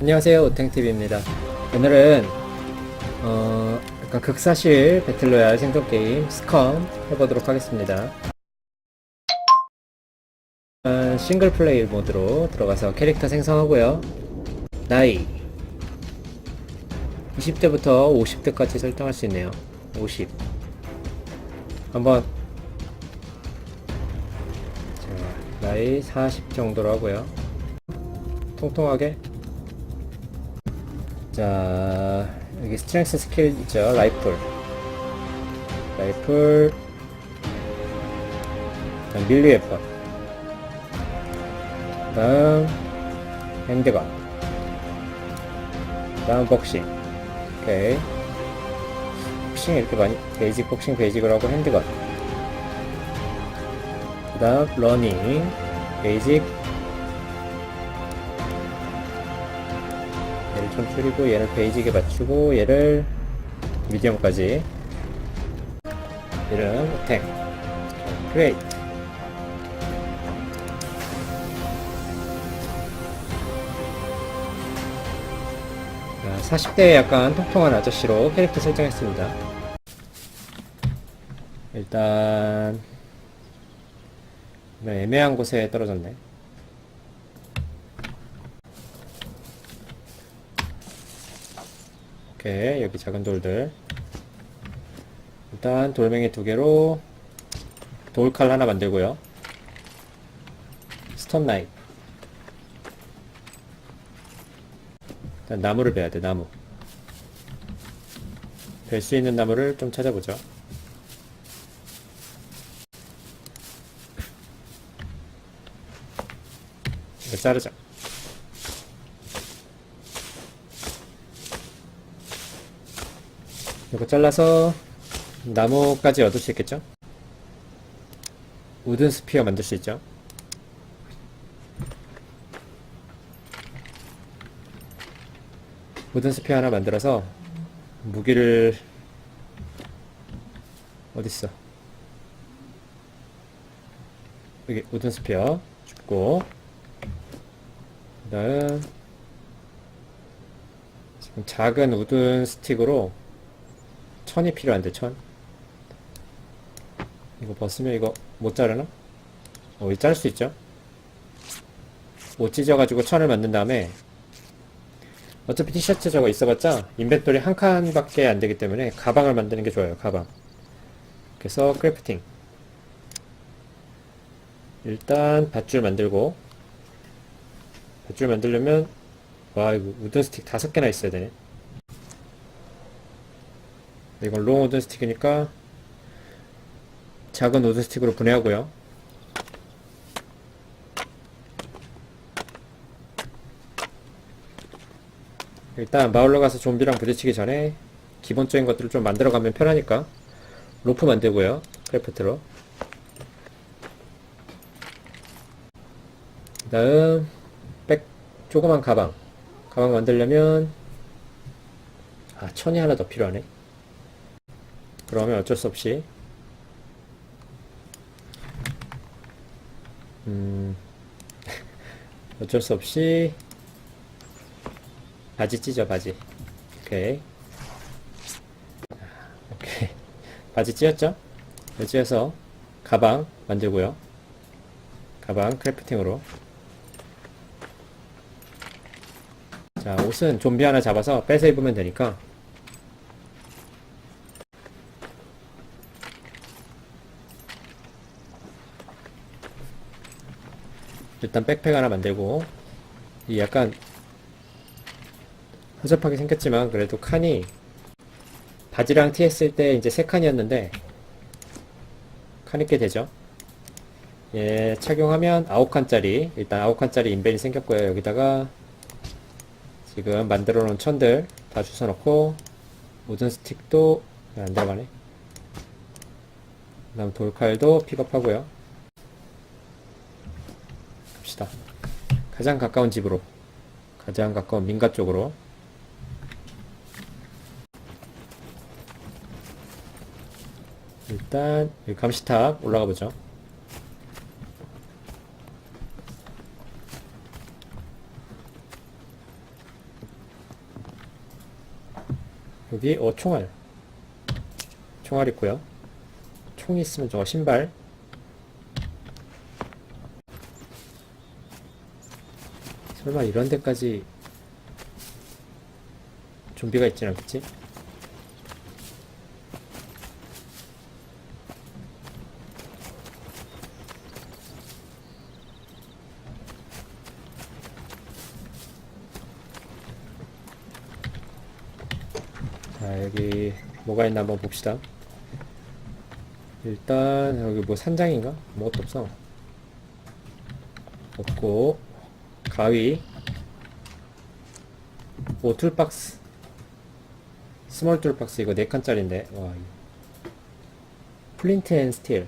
안녕하세요 오탱TV입니다. 오늘은 어 약간 극사실 배틀로얄 생존 게임 스컴 해보도록 하겠습니다. 일단 싱글 플레이 모드로 들어가서 캐릭터 생성하고요. 나이. 20대부터 50대까지 설정할 수 있네요. 50 한번. 자 나이 40 정도로 하고요. 통통하게 자 여기 스트렝스 스킬 있죠? 라이플. 라이플. 밀리 웨펀 다음 핸드건. 다음 복싱. 오케이. 복싱 이렇게 많이 베이직 복싱 베이직을 하고 핸드건. 그 다음 러닝. 베이직 좀 줄이고 얘를 베이직에 맞추고 얘를 미디엄까지. 얘는 어택 그레이트 자, 40대의 약간 통통한 아저씨로 캐릭터 설정했습니다. 일단 이런 애매한 곳에 떨어졌네 오케이 여기 작은 돌들. 일단 돌멩이 두 개로 돌칼 하나 만들고요. 스톤 나이 일단 나무를 베야 돼 나무. 벨 수 있는 나무를 좀 찾아보죠. 자르자 이거 잘라서 나무까지 얻을 수 있겠죠? 우든 스피어 만들 수 있죠? 우든 스피어 하나 만들어서 무기를 어딨어? 여기 우든 스피어 줍고 그 다음 지금 작은 우든 스틱으로 천이 필요한데 천. 이거 벗으면 이거 못 자르나? 어, 이 자를 수 있죠? 못 찢어가지고 천을 만든 다음에 어차피 티셔츠 저거 있어봤자 인벤토리 한 칸밖에 안 되기 때문에 가방을 만드는 게 좋아요 가방. 그래서 크래프팅. 일단 밧줄 만들고 밧줄 만들려면 와 이거 우든 스틱 다섯 개나 있어야 되네 이건 롱 우든 스틱이니까 작은 우든 스틱으로 분해하고요. 일단 마을로 가서 좀비랑 부딪히기 전에 기본적인 것들을 좀 만들어가면 편하니까 로프 만들고요. 크래프트로. 그 다음 백 조그만 가방 가방 만들려면 아 천이 하나 더 필요하네. 그러면 어쩔 수 없이. 음 어쩔 수 없이 바지 찢어 바지. 오케이. 오케이. 바지 찢었죠? 네, 찢어서 가방 만들고요. 가방 크래프팅으로. 자 옷은 좀비 하나 잡아서 빼서 입으면 되니까 일단 백팩 하나 만들고 이 약간 허접하게 생겼지만 그래도 칸이 바지랑 티 했을 때 이제 세 칸이었는데 칸 있게 되죠. 예 착용하면 9칸짜리 일단 9칸짜리 인벤이 생겼고요. 여기다가 지금 만들어 놓은 천들 다 주워 넣고 모든 스틱도 안 들어가네. 그 다음 돌칼도 픽업하고요 갑시다. 가장 가까운 집으로. 가장 가까운 민가 쪽으로. 일단 여기 감시탑 올라가 보죠. 여기 어 총알 총알 있고요. 총이 있으면 저거 신발 설마 이런 데까지 좀비가 있진 않겠지? 자, 여기 뭐가 있나 한번 봅시다. 일단 여기 뭐 산장인가? 뭐 것도 없어. 없고 가위. 오 툴박스. 스몰 툴박스. 이거 4칸짜리인데. 와 이거. 플린트 앤 스틸.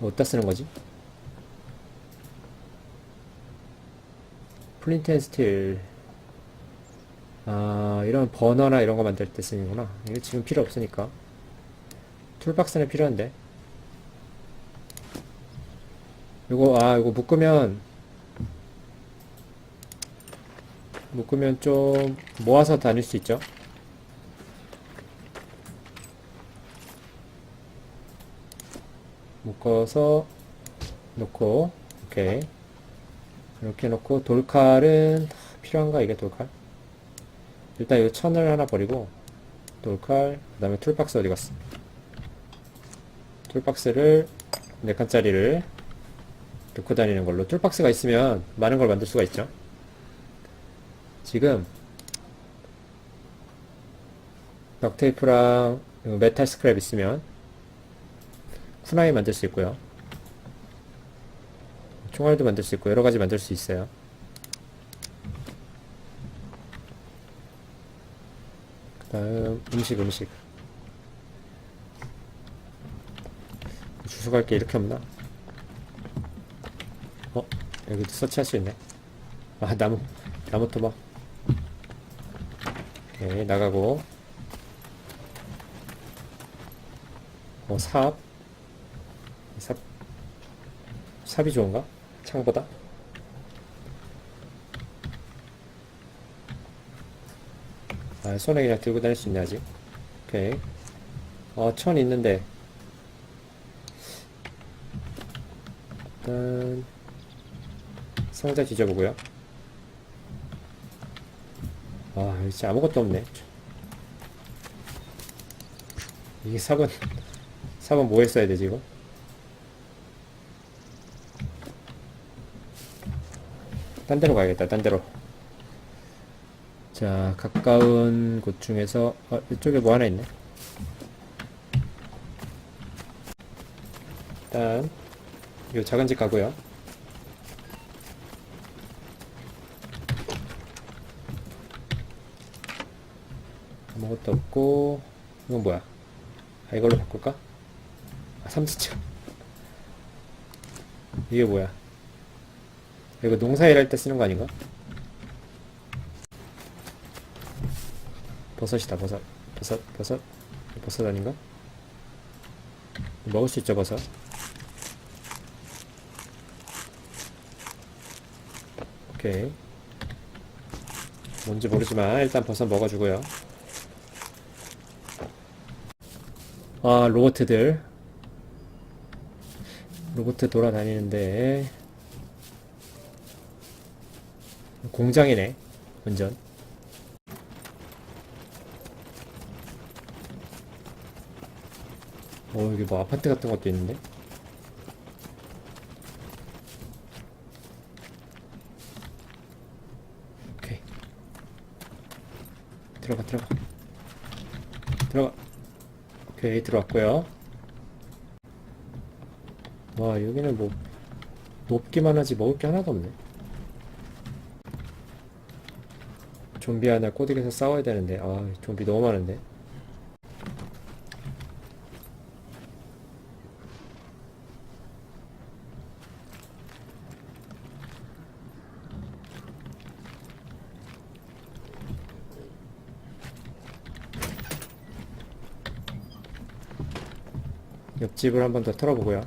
어디다 쓰는 거지? 플린트 앤 스틸. 아 이런 버너나 이런 거 만들 때 쓰는구나. 이거 지금 필요 없으니까. 툴박스는 필요한데. 요거 아 요거 묶으면 묶으면 좀 모아서 다닐 수 있죠. 묶어서 놓고 오케이 이렇게 놓고 돌칼은 필요한가 이게 돌칼? 일단 이 천을 하나 버리고 돌칼 그 다음에 툴박스 어디 갔어 툴박스를 4칸짜리를 넣고 다니는 걸로. 툴박스가 있으면 많은 걸 만들 수가 있죠 지금 덕테이프랑 메탈 스크랩 있으면 쿠나이 만들 수 있고요. 총알도 만들 수 있고 여러 가지 만들 수 있어요. 그 다음 음식 음식. 주소 갈 게 이렇게 없나? 어? 여기도 서치할 수 있네. 아 나무 나무 토막 오케이 나가고 어 삽. 삽 삽이 좋은가? 창보다? 아, 손에 그냥 들고 다닐 수 있네, 아직. 오케이. 어, 천 있는데. 일단, 상자 뒤져보고요. 아, 진짜 아무것도 없네. 이게 4번, 4번 뭐 했어야 되지, 이거? 딴 데로 가야겠다, 딴 데로. 자, 가까운 곳 중에서, 어, 이쪽에 뭐 하나 있네. 일단, 요 작은 집 가고요. 없고, 이건 뭐야? 아, 이걸로 바꿀까? 아, 삼지층. 이게 뭐야? 이거 농사일 할 때 쓰는 거 아닌가? 버섯이다, 버섯. 버섯, 버섯. 버섯 아닌가? 먹을 수 있죠, 버섯. 오케이. 뭔지 모르지만, 일단 버섯 먹어주고요. 아, 로봇들. 로봇 돌아다니는데, 공장이네, 완전. 어, 여기 뭐 아파트 같은 것도 있는데? 들어가, 들어가. 들어가. 오케이, 들어왔고요. 와, 여기는 뭐, 높기만 하지 먹을 게 하나도 없네. 좀비 하나 꼬드겨서 싸워야 되는데, 아, 좀비 너무 많은데. 집을 한 번 더 털어보고요.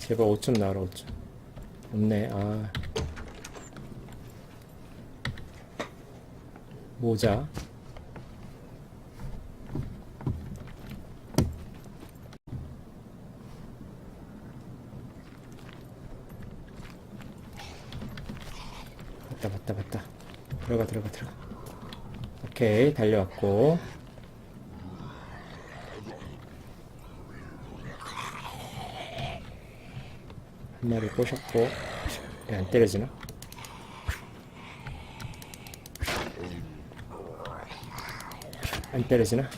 제발 5점 나와라 5점. 없네. 아. 모자. 맞다 맞다 맞다. 들어가 들어가 들어가. 오케이 달려왔고 마리 꼬셨고 얘안 때려지나? 안 때려지나?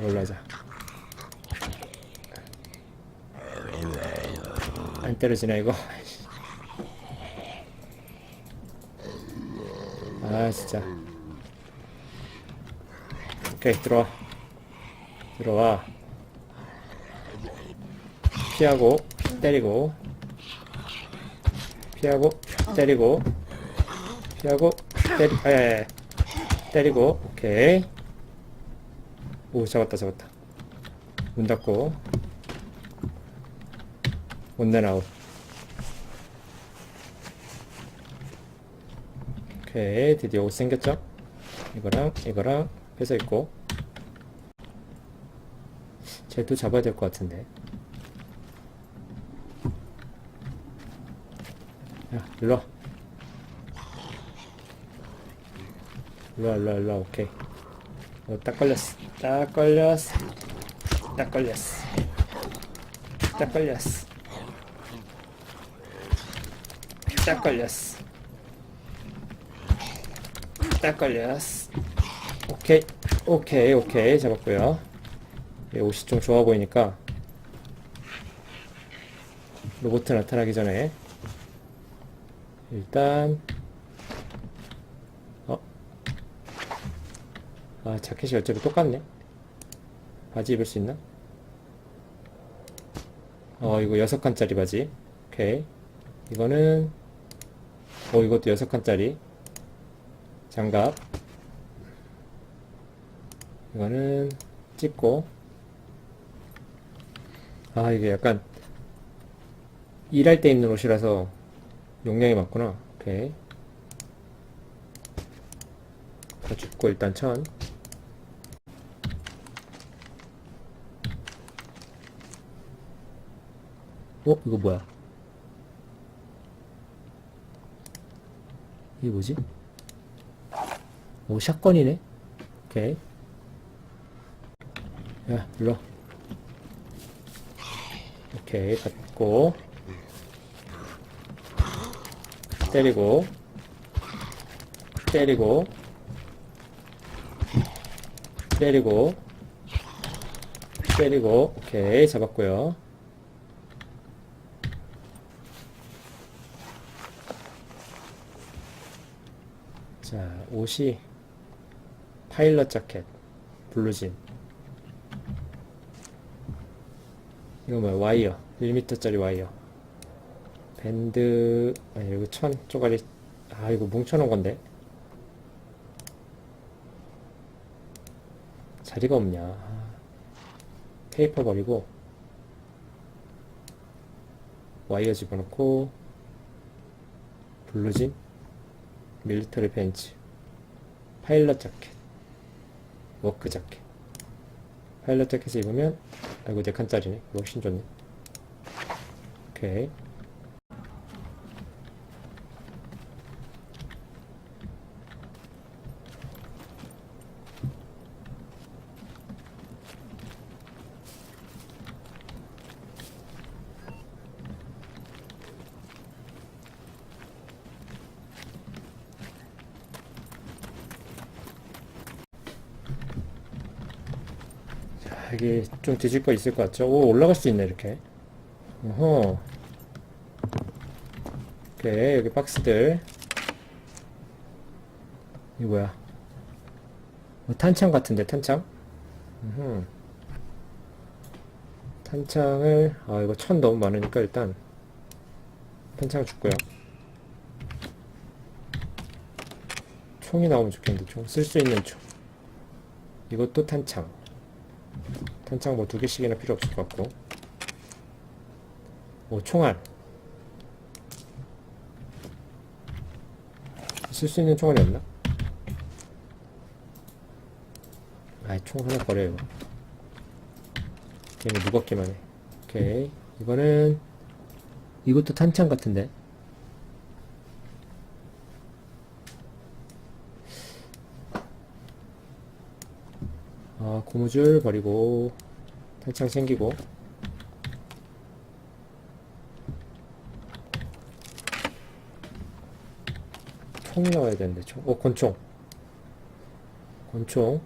올라가자 안 때려지나 이거? 아 진짜 오케이 들어와 들어와 피하고 때리고. 피하고 때리고. 피하고 때리 아, 예, 예. 때리고 오케이. 오 잡았다 잡았다. 문 닫고. 원내 아웃. 오케이 드디어 옷 생겼죠? 이거랑 이거랑 뺏어 있고. 쟤도 잡아야 될 것 같은데 야 일로와 일로와 일로와 일로와 오케이. 어, 딱 걸렸어 딱 걸렸어 딱 걸렸어 딱 걸렸어 딱 걸렸어 딱 걸렸어. 오케이 오케이 오케이 잡았고요. 얘 옷이 좀 좋아 보이니까 로봇 나타나기 전에 일단 어? 아 자켓이 어차피 똑같네. 바지 입을 수 있나? 어 이거 여섯 칸짜리 바지. 오케이. 이거는 어 이것도 여섯 칸짜리. 장갑. 이거는 찍고. 아 이게 약간 일할 때 입는 옷이라서 용량이 많구나. 오케이. 다 줍고 일단 천. 어? 이거 뭐야? 이게 뭐지? 오 샷건이네? 오케이. 야 일로 오케이 받고 때리고 때리고 때리고 때리고 오케이 잡았고요. 자 옷이 파일럿 자켓 블루진. 이거 뭐야 와이어 1m짜리 와이어 밴드 아니 이거 천 쪼가리 아 이거 뭉쳐놓은 건데. 자리가 없냐. 아, 페이퍼 버리고 와이어 집어넣고 블루진 밀리터리 벤츠 파일럿 자켓 워크 자켓. 파일럿 자켓을 입으면 아이고 4칸짜리네. 이거 훨씬 좋네. 오케이 자, 이게 좀 뒤질 거 있을 것 같죠? 오, 올라갈 수 있네, 이렇게. 어허. 오케이, 여기 박스들. 이거 뭐야? 어, 탄창 같은데, 탄창? 음흠. 탄창을, 아, 이거 천 너무 많으니까 일단, 탄창 줄고요. 총이 나오면 좋겠는데, 총. 쓸 수 있는 총. 이것도 탄창. 탄창 뭐 두 개씩이나 필요 없을 것 같고. 오, 총알. 쓸 수 있는 총알이 없나? 아이, 총 하나 버려요. 괜히 무겁기만 해. 오케이. 이거는, 이것도 탄창 같은데. 아, 고무줄 버리고, 탄창 챙기고. 총 넣어야 되는데, 총. 어, 권총. 권총.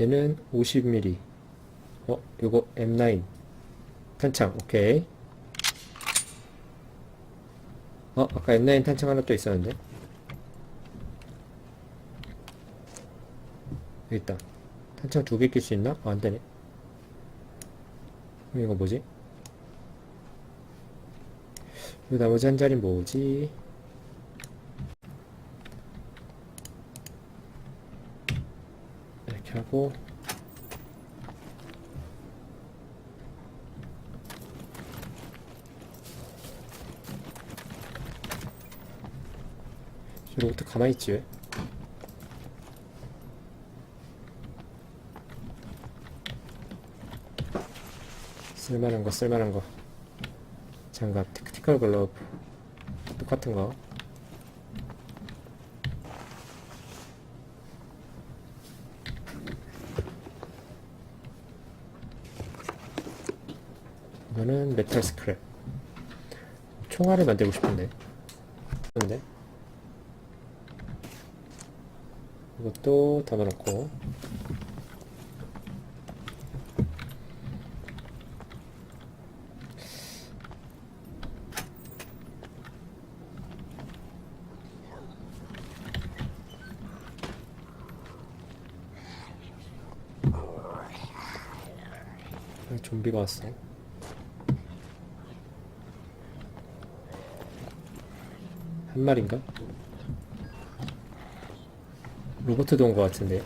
얘는 50mm. 어, 요거 M9. 탄창, 오케이. 어, 아까 M9 탄창 하나 또 있었는데. 여기 있다. 탄창 두 개 낄 수 있나? 아, 안 되네. 그럼 이거 뭐지? 이 나머지 한 자리 뭐지? 이렇게 하고 로봇 가만히 있지 왜? 쓸만한 거 쓸만한 거. 장갑 테크티컬 글러브. 똑같은 거. 이거는 메탈 스크랩. 총알을 만들고 싶은데. 근데 이것도 담아놓고 아, 좀비가 왔어 한 마리인가? 로버트도 온 것 같은데요.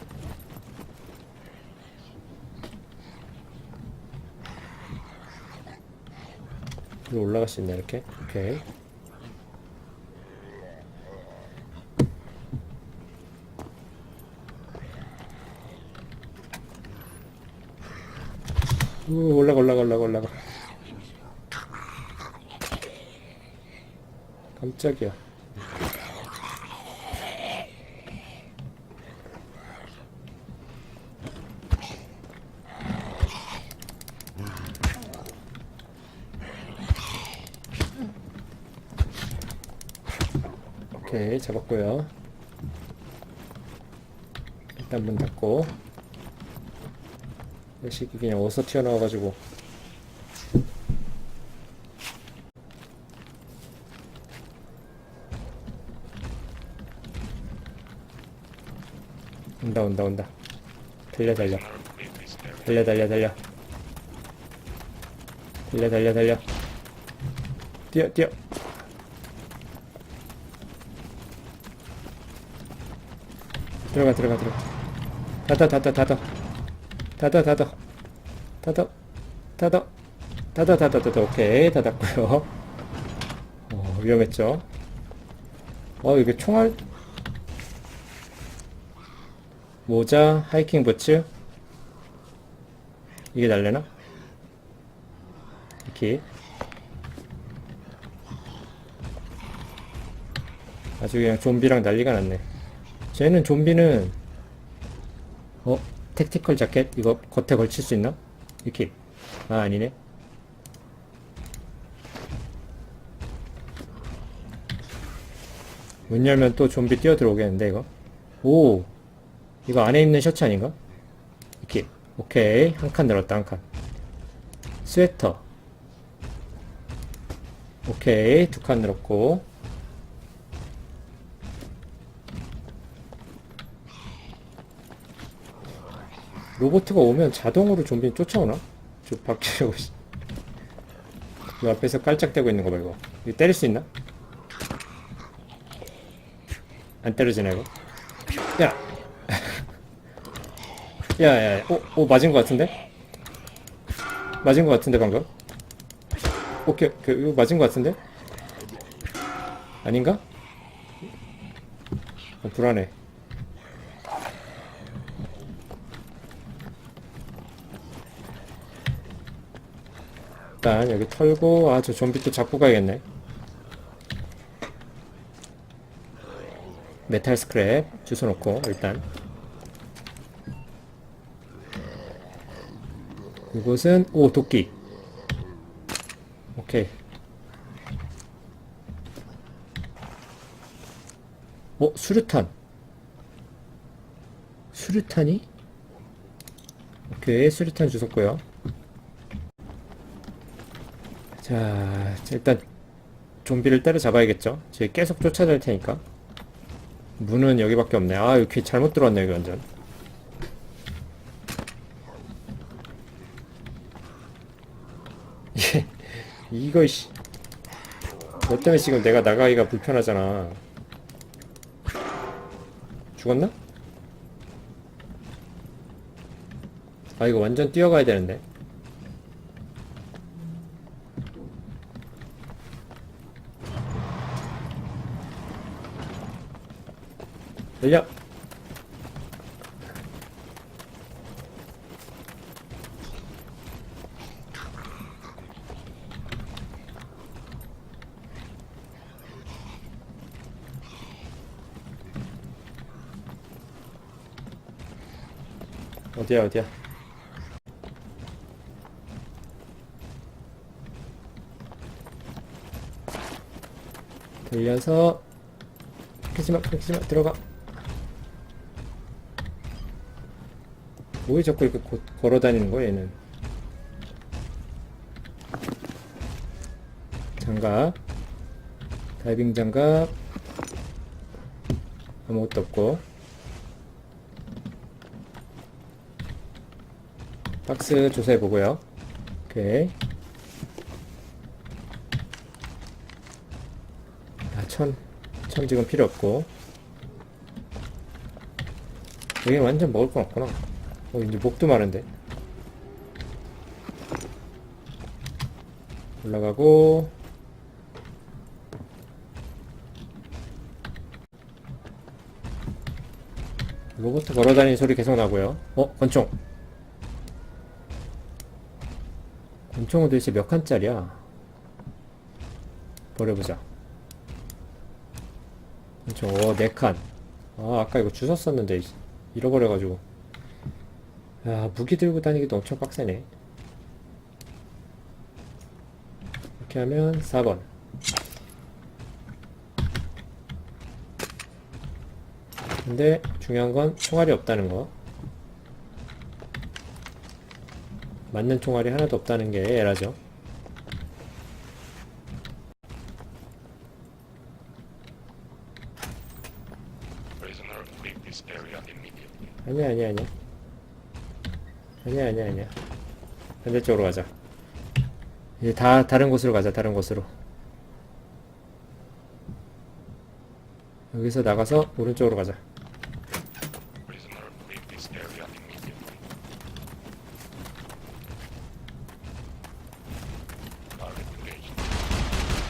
위로 올라갈 수 있네, 이렇게. 오케이. 우, 올라가, 올라가, 올라가, 올라가. 깜짝이야. 오케이 잡았고요. 일단 문 닫고. 이 새끼 그냥 어디서 튀어나와가지고. 온다 온다 온다. 달려 달려. 달려 달려 달려. 달려 달려 달려. 뛰어 뛰어 들어가 들어가 들어가. 닫아 닫아 닫아. 닫아 닫아. 닫아 닫아. 닫아 닫아 닫아. 오케이. 닫았고요. 어, 위험했죠? 어 이게 총알. 모자 하이킹 부츠. 이게 달래나? 이렇게. 아주 그냥 좀비랑 난리가 났네 쟤는 좀비는 어? 택티컬 자켓? 이거 겉에 걸칠 수 있나? 이렇게. 아 아니네. 문 열면 또 좀비 뛰어 들어오겠는데 이거? 오! 이거 안에 입는 셔츠 아닌가? 이렇게. 오케이. 한 칸 늘었다 한칸. 스웨터. 오케이. 두 칸 늘었고 로보트가 오면 자동으로 좀비 쫓아오나? 저 씨. 이 앞에서 깔짝대고 있는 거 봐 이거 이거 때릴 수 있나? 안 때려지나 이거? 야! 야야 오, 오 맞은 거 같은데? 맞은 거 같은데 방금? 오케이 그 이거 맞은 거 같은데? 아닌가? 어, 불안해 일단 여기 털고 아 저 좀비 또 잡고 가야겠네. 메탈 스크랩 주워 놓고 일단. 이곳은 오 도끼. 오케이. 어 수류탄. 수류탄이? 오케이 수류탄 주웠고요 자 일단 좀비를 때려잡아야겠죠 쟤 계속 쫓아다닐 테니까 문은 여기밖에 없네 아 여기 잘못 들어왔네 여기 완전 예, 이거 씨. 너 때문에 지금 내가 나가기가 불편하잖아. 죽었나? 아 이거 완전 뛰어가야 되는데. 열려. 어디야 어디야? 돌려서 끊기지마 끊기지마 들어가. 뭐에 자꾸 이렇게 고- 걸어다니는 거야 얘는? 장갑. 다이빙 장갑. 아무것도 없고 박스 조사해 보고요. 오케이. 아, 천. 천 지금 필요 없고. 여기 완전 먹을 건 없구나. 어, 이제 목도 마른데. 올라가고. 로봇 걸어다니는 소리 계속 나고요. 어, 권총. 권총은 도대체 몇 칸짜리야? 버려보자. 권총, 어, 네 칸. 아, 아까 이거 주웠었는데, 잃어버려가지고. 야, 무기 들고 다니기도 엄청 빡세네. 이렇게 하면 4번. 근데 중요한 건 총알이 없다는 거. 맞는 총알이 하나도 없다는 게 에라죠. 아니야, 아니야, 아니야. 아니야, 아니야, 아니야. 반대쪽으로 가자. 이제 다 다른 곳으로 가자, 다른 곳으로. 여기서 나가서 오른쪽으로 가자.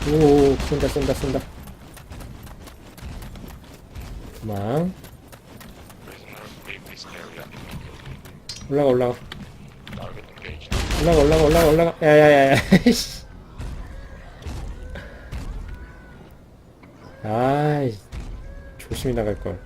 오, 쏜다, 쏜다, 쏜다. 도망. 올라가, 올라가. 올라가, 올라가, 올라가, 올라가. 야, 야, 야, 야. 씨. 아이, 조심히 나갈 걸.